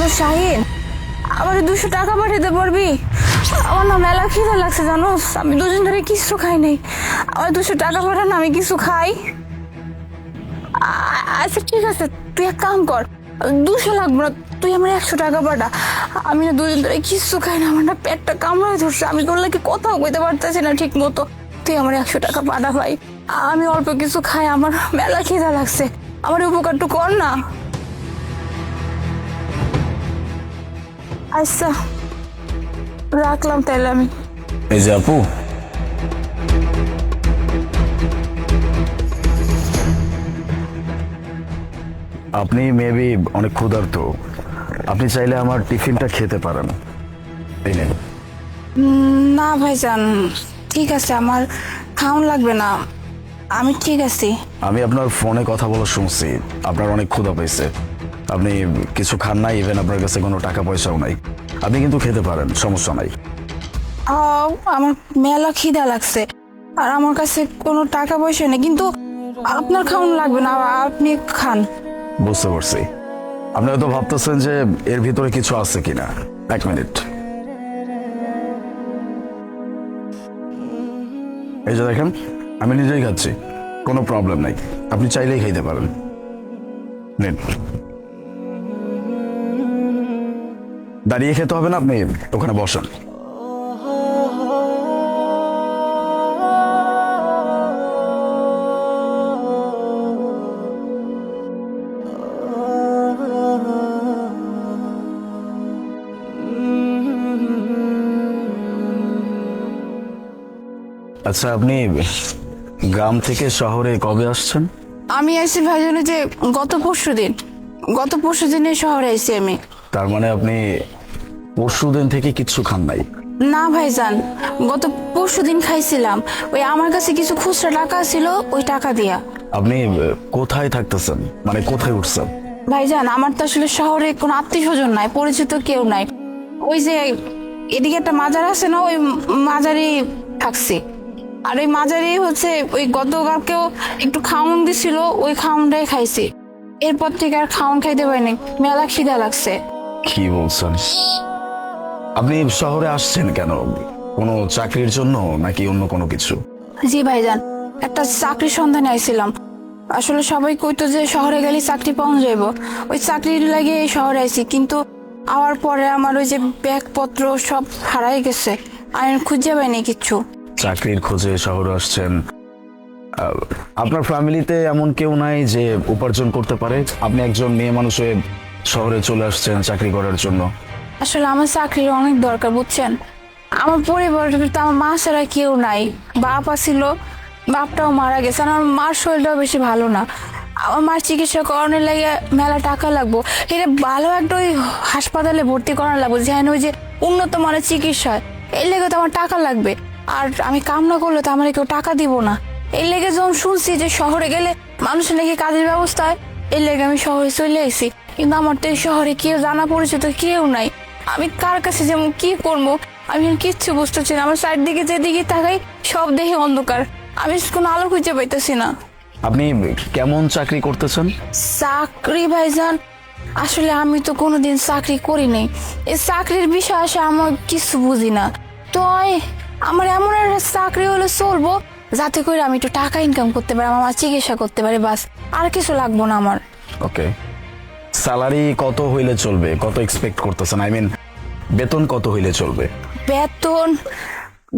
Hello Shahin. আমার দুশো টাকা পাঠাতে পারবি আমার না মেলা খিদে লাগছে, জানোস? আমি দুজন ধরে কিছু খাই নাই। আমার দুশো টাকা পাঠান, আমি কিছু খাই। আচ্ছা ঠিক আছে, তুই এক কাম কর। দুশো লাগবে না, তুই আমার একশো টাকা পাঠা। আমি না দুদিন ধরে কিচ্ছু খাই না, আমার না পেটটা কামড়ায় ধরছে। আমি তোর লাগে কোথাও কইতে পারতেছি না ঠিক মতো তুই আমার একশো টাকা পাঠা ভাই। আমি অল্প কিছু খাই, আমার মেলা খিদা লাগছে। আমার উপকারটু কর না। আচ্ছা রাখলাম তাহলে আমি। এই যে আপু। আপনি মেবি অনেক ক্ষুধার্ত। আপনি চাইলে আমার টিফিনটা খেতে পারেন। এই নিন। না ভাইজান ঠিক আছে আমার খাওন লাগবে না। আমি ঠিক আছি। আমি আপনার ফোনে কথা বলা শুনছি। আপনার অনেক ক্ষুধা পেয়েছে আপনি কিছু খান নাই ইভেন আপনার কাছে কোনো টাকা পয়সাও নাই। আপনি কিন্তু খেতে পারেন সমস্যা নাই। আহ, আমার মেলা খিদা লাগছে। আর আমার কাছে কোনো টাকা পয়সা নেই কিন্তু আপনার খাওয়ান লাগবে না? আপনি খান। বুঝতে পারছি। আপনি হয়তো ভাবতেছেন যে এর ভিতরে কিছু আছে কিনা। এক মিনিট। এই যে দেখেন আমি নিজেই খাচ্ছি কোনো প্রবলেম নাই। আপনি চাইলেই খাইতে পারেন। নিন। দাঁড়িয়ে খেতে হবে না, আপনি ওখানে বসেন। আচ্ছা আপনি গ্রাম থেকে শহরে কবে আসছেন? আমি ভাইজান ওই যে গত পরশু দিন গত পরশু দিনে শহরে আইসি আমি। তার মানে আপনি পরশু দিন থেকে কিচ্ছু খান নাই? না ভাইজান গত পরশু দিন খাইছিলাম। ওই আমার কাছে কিছু খুচরা টাকা ছিল ওই টাকা দিয়া। আপনি কোথায় থাকতেছেন? মানে কোথায় উঠছেন? ভাইজান আমার তো আসলে শহরে কোনো আত্মীয় স্বজন নাই পরিচিত কেউ নাই। ওই যে এদিকে একটা মাজার আছে না ওই মাজারে থাকছি। আর ওই মাজারে হচ্ছে ওই গতকালকেও একটু খাউন দিছিল ওই খাউনটাই খাইছি। এরপর থেকে আর খাউন খাইতে পারিনি মেলা খিদা লাগছে। কি বলছেন? আপনি শহরে আসছেন কেন? কোনো চাকরির জন্য নাকি অন্য কোনো কিছু? জি ভাইজান একটা চাকরির সন্ধানে আইছিলাম। আসলে সবাই কইতো যে শহরে গেলে চাকরি পাওয়া যাইব। ওই চাকরির লাগে এই শহরে আইছি কিন্তু আওয়ার পরে আমার ওই যে ব্যাগপত্র সব হারাই গেছে। আমি খুঁজে পাইনি কিছু চাকরির খোঁজে শহরে আসছেন। আপনার ফ্যামিলিতে এমন কেউ নাই যে উপার্জন করতে পারে? আপনি একজন মেয়ে মানুষ হয়ে শহরে চলে আসছেন চাকরি করার জন্য। আসলে আমার চাকরির অনেক দরকার, বুঝছেন? আমার পরিবারের তো আমার মা ছাড়া কেউ নাই। বাপ ছিল বাপটাও মারা গেছে আমার মার শরীরটাও বেশি ভালো না। আমার মার চিকিৎসা করানোর লাগে মেলা টাকা লাগবো। এটা ভালো একটা ওই হাসপাতালে ভর্তি করানো লাগবো যেন ওই যে উন্নত মানের চিকিৎসা। এর লেগে তো আমার টাকা লাগবে। আর আমি কাম না করলে তো আমার কেউ টাকা দিব না। এর লেগে যখন শুনছি যে শহরে গেলে মানুষের নাকি কাজের ব্যবস্থা হয়। এর লেগে আমি শহরে চলে এসেছি। কিন্তু আমার তো এই শহরে কেউ জানা পরিচিত কেউ নাই। আমি কার কাছে যেমন কি করব আমি কিচ্ছু বুঝতেছি না। আমার চারদিকে যেদিকে তাকাই সব দেখে অন্ধকার। আমি কোনো আলো খুঁজে পাইতেছি না। আপনি কেমন চাকরি করতেছেন? চাকরি ভাইজান আসলে আমি তো কোনোদিন চাকরি করি নাই। এই চাকরির বিষয় আসে আমার কিছু বুঝি না। তো আমার এমন একটা চাকরি হলে চলবো যাতে করে আমি একটু টাকা ইনকাম করতে পারি আমার চিকিৎসা করতে পারি বাস। আর কিছু লাগবো না আমার। ওকে স্যালারি কত হইলে চলবে? কত এক্সপেক্ট করতেছেন? আই মিন বেতন কত হইলে চলবে? বেতন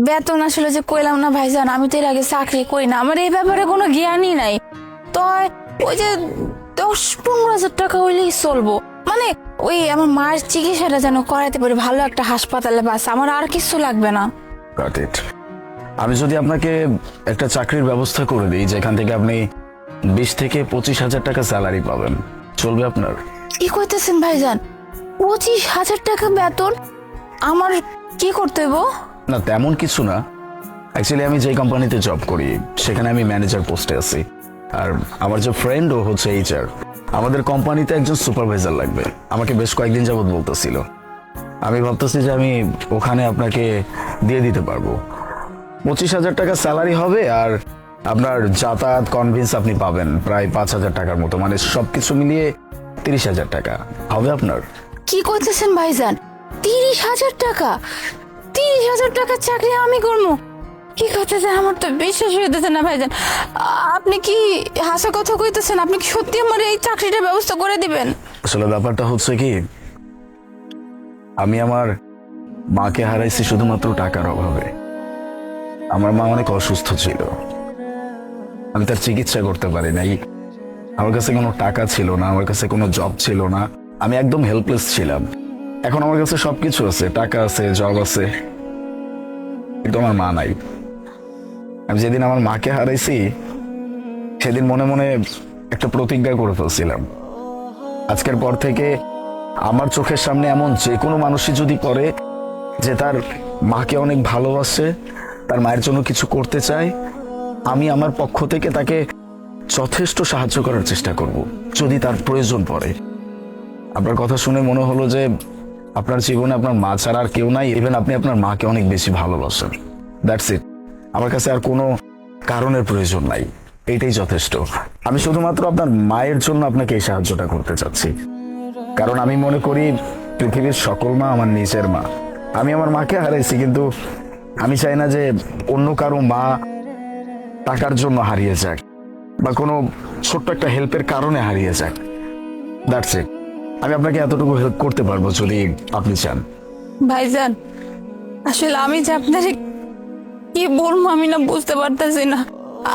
বেতন আসলে যে কইলাম না ভাইজান আমি তো এর আগে চাকরি করি না। আমার এই ব্যাপারে কোনো জ্ঞানই নাই। তো ওই যে দশ পনেরো হাজার টাকা হইলেই চলবো। মানে ওই আমার মায়ের চিকিৎসাটা যেন করাতে পারি ভালো একটা হাসপাতালে বাস আমার আর কিছু লাগবে না. আমি যদি আপনাকে একটা চাকরির ব্যবস্থা করে দিই যেখান থেকে আপনি বিশ থেকে পঁচিশ হাজার টাকা স্যালারি পাবেন চলবে আপনার? কি কইতেছেন ভাইজান? পঁচিশ হাজার টাকা বেতন? আমার কি করতে হইব? না তেমন কিছু না। অ্যাকচুয়ালি আমি যে কোম্পানিতে জব করি সেখানে আমি ম্যানেজার পোস্টে আছি। আর আমার যে ফ্রেন্ড ও হচ্ছে এইচআর আমাদের কোম্পানিতে একজন সুপারভাইজার লাগবে। আমাকে বেশ কয়েকদিন যাবৎ বলতেছিল। আমি ভাবতেছি যে আমি ওখানে আপনাকে দিয়ে দিতে পারব। পঁচিশ হাজার টাকা স্যালারি হবে আর আপনার যাতায়াত কনভিন্স আপনি পাবেন প্রায় পাঁচ হাজার টাকার মতো মানে সবকিছু মিলিয়ে তিরিশ হাজার টাকা। হবে আপনার? কি করতেছেন ভাইজান? তিরিশ হাজার টাকা? তিরিশ হাজার টাকার চাকরি আমি করব? কি করতেছেন? আমার তো বিশ্বাস হইতেছে না ভাইজান। আপনি কি হাসা কথা কইতেছেন? আপনি কি সত্যি আমার এই চাকরিটার ব্যবস্থা করে দিবেন? আসলে ব্যাপারটা হচ্ছে কি আমি আমার মাকে হারাইছি শুধুমাত্র টাকার অভাবে। আমার মা অনেক অসুস্থ ছিল। আমি তার চিকিৎসা করতে পারি নাই। আমার কাছে কোনো টাকা ছিল না, আমার কাছে কোনো জব ছিল না। আমি একদম হেল্পলেস ছিলাম। এখন আমার কাছে সব কিছু আছে, টাকা আছে জব আছে। কিন্তু আমার মা নাই। আমি যেদিন আমার মাকে হারাইছি, সেদিন মনে মনে একটা প্রতিজ্ঞা করে ফেলছিলাম। আজকের পর থেকে আমার চোখের সামনে এমন যে কোনো মানুষই যদি করে যে তার মাকে অনেক ভালোবাসে, তার মায়ের জন্য কিছু করতে চায় আমি আমার পক্ষ থেকে তাকে যথেষ্ট সাহায্য করার চেষ্টা করব, যদি তার প্রয়োজন পড়ে। আপনার কথা শুনে মনে হলো যে আপনার জীবনে আপনার মা ছাড়া আর কেউ নাই ইভেন আপনি আপনার মাকে অনেক বেশি ভালোবাসেন। দ্যাটস ইট আমার কাছে আর কোনো কারণের প্রয়োজন নাই। এটাই যথেষ্ট। আমি শুধুমাত্র আপনার মায়ের জন্য আপনাকে এই সাহায্যটা করতে চাচ্ছি। কারণ আমি মনে করি পৃথিবীর সকল মা আমার নিজের মা। আমি আমার মাকে হারাইছি, কিন্তু আমি চাই না যে অন্য কারও মা টাকার জন্য হারিয়ে যাক বা কোনো ছোট্ট একটা হেল্পের কারণে হারিয়ে যাক দ্যাটস ইট আমি আপনাকে এতটুকু হেল্প করতে পারব যদি আপনি চান। ভাইজান, আসলে আমি যে আপনার কি বলব আমি না বুঝতে পারতেছি না।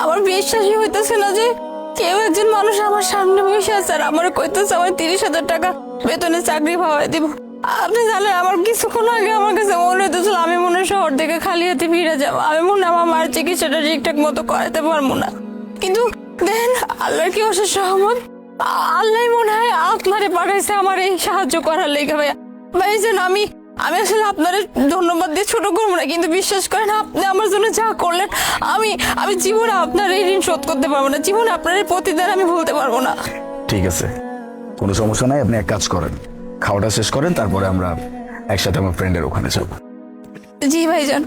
আমার বিশ্বাসই হইতেছে না যে কেউ একজন মানুষ আমার সামনে বসে আছে আর আমার কইতেছে আমার তিরিশ হাজার টাকা বেতনে চাকরি পাওয়াই দিব। আপনি জানেন আমার কিছুক্ষণ আগে আমার কাছে খালি হাতে ফিরে যাব আমি মনে আমার মার চিকিৎসাটা ঠিকঠাক মতো করাতে পারব না। কিন্তু দেখেন, আল্লাহর কি অশেষ সহমত আল্লাহ মনে হয় আপনারে পাঠাইছে, আমার এই সাহায্য করার লেগে ভাইয়া। ভাইজান আমি আমি আসলে আপনার ধন্যবাদ দিয়ে ছোট করব না, কিন্তু বিশ্বাস করেন, আপনি আমার জন্য যা করলেন, আমি আমি জীবনে আপনার এই ঋণ শোধ করতে পারব না। জীবনে আপনার এই প্রতিদান আমি ভুলতে পারব না। ঠিক আছে। কোনো সমস্যা নাই, আপনি এক কাজ করেন। খাওয়াটা শেষ করেন, তারপরে আমরা একসাথে আমার ফ্রেন্ডের ওখানে যাব। জি ভাইজান।